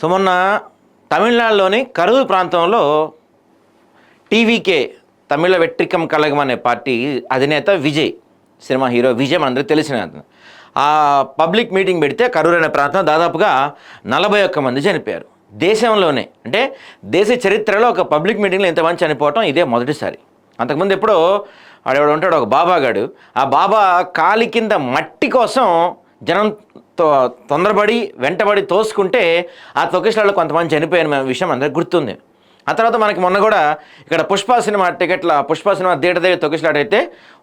So మొన్న తమిళనాడులోని కరూరు ప్రాంతంలో టీవీకే తమిళ వెట్రికం కలగం అనే పార్టీ అధినేత విజయ్ సినిమా హీరో విజయ్ మనందరికీ తెలిసిన ఆ పబ్లిక్ మీటింగ్ పెడితే కరూరు అనే ప్రాంతం దాదాపుగా నలభై ఒక్క మంది చనిపోయారు. దేశంలోనే అంటే దేశ చరిత్రలో ఒక పబ్లిక్ మీటింగ్లో ఇంతమంది చనిపోవటం ఇదే మొదటిసారి. అంతకుముందు ఎప్పుడో ఆడెవడు ఉంటాడు ఒక బాబాగాడు. ఆ బాబా కాలి కింద మట్టి కోసం జనం తొందరపడి వెంటబడి తోసుకుంటే ఆ తొక్కిసలాలో కొంతమంది చనిపోయిన విషయం అందరికి గుర్తుంది. ఆ తర్వాత మనకి మొన్న కూడా ఇక్కడ పుష్ప సినిమా టికెట్ల పుష్ప సినిమా థియేటర్ దగ్గర తొక్కిసలాడైతే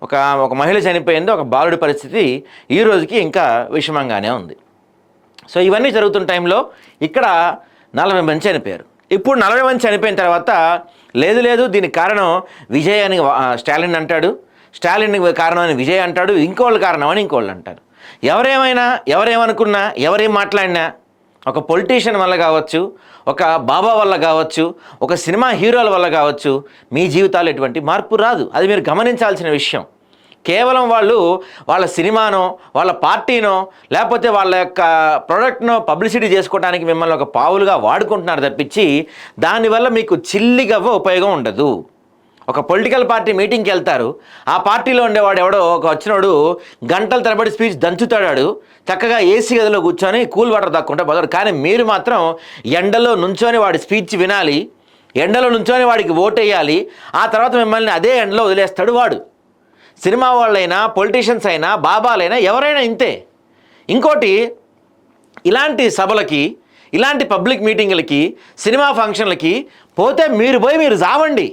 ఒక ఒక మహిళ చనిపోయింది ఒక బాలుడి పరిస్థితి ఈ రోజుకి ఇంకా విషమంగానే ఉంది. సో ఇవన్నీ జరుగుతున్న టైంలో ఇక్కడ నలభై మంది చనిపోయారు. ఇప్పుడు నలభై మంది చనిపోయిన తర్వాత లేదు లేదు దీనికి కారణం విజయ్ అని స్టాలిన్ అంటాడు. స్టాలిన్ కారణం అని విజయ్ అంటాడు. ఇంకోళ్ళు కారణం అని ఇంకోళ్ళు అంటారు. ఎవరేమైనా ఎవరేమనుకున్నా ఎవరేం మాట్లాడినా ఒక పొలిటీషియన్ వల్ల కావచ్చు ఒక బాబా వల్ల కావచ్చు ఒక సినిమా హీరోల వల్ల కావచ్చు మీ జీవితాలు ఎటువంటి మార్పు రాదు. అది మీరు గమనించాల్సిన విషయం. కేవలం వాళ్ళు వాళ్ళ సినిమానో వాళ్ళ పార్టీనో లేకపోతే వాళ్ళ యొక్క ప్రోడక్ట్నో పబ్లిసిటీ చేసుకోవడానికి మిమ్మల్ని ఒక పావులుగా వాడుకుంటున్నారు తప్పించి దానివల్ల మీకు చిల్లిగవ్వ ఉపయోగం ఉండదు. ఒక పొలిటికల్ పార్టీ మీటింగ్కి వెళ్తారు. ఆ పార్టీలో ఉండేవాడు ఎవడో ఒక వచ్చినోడు గంటల తరబడి స్పీచ్ దంచుతాడాడు. చక్కగా ఏసీ గదిలో కూర్చొని కూల్ వాటర్ దక్కుంటే బదడు కానీ మీరు మాత్రం ఎండలో నుంచొని వాడి స్పీచ్ వినాలి. ఎండలో నుంచొని వాడికి ఓటేయాలి ఆ తర్వాత మిమ్మల్ని అదే ఎండలో వదిలేస్తాడు వాడు. సినిమా వాళ్ళైనా పొలిటీషియన్స్ అయినా బాబాలైనా ఎవరైనా ఇంతే. ఇంకోటి ఇలాంటి సభలకి ఇలాంటి పబ్లిక్ మీటింగులకి సినిమా ఫంక్షన్లకి పోతే మీరు పోయి మీరు జావండి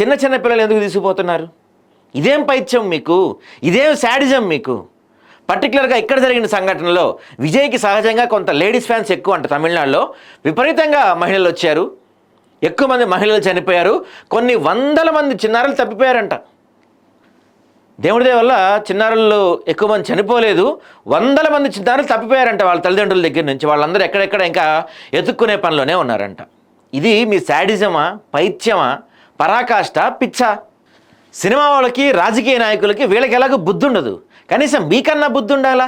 చిన్న చిన్న పిల్లలు ఎందుకు తీసుకుపోతున్నారు? ఇదేం పైత్యం మీకు? ఇదేం శాడిజం మీకు? పర్టికులర్గా ఇక్కడ జరిగిన సంఘటనలో విజయ్కి సహజంగా కొంత లేడీస్ ఫ్యాన్స్ ఎక్కువ అంట తమిళనాడులో. విపరీతంగా మహిళలు వచ్చారు. ఎక్కువ మంది మహిళలు చనిపోయారు. కొన్ని వందల మంది చిన్నారులు తప్పిపోయారంట. దేవుడి వల్ల చిన్నారులు ఎక్కువ మంది చనిపోలేదు. వందల మంది చిన్నారులు తప్పిపోయారంట వాళ్ళ తల్లిదండ్రుల దగ్గర నుంచి. వాళ్ళందరూ ఎక్కడెక్కడ ఇంకా ఎత్తుక్కునే పనిలోనే ఉన్నారంట. ఇది మీ శాడిజమా? పైత్యమా? పరాకాష్ట పిచ్చ. సినిమా వాళ్ళకి రాజకీయ నాయకులకి వీళ్ళకి ఎలాగో బుద్ధి ఉండదు కనీసం మీకన్నా బుద్ధి ఉండాలా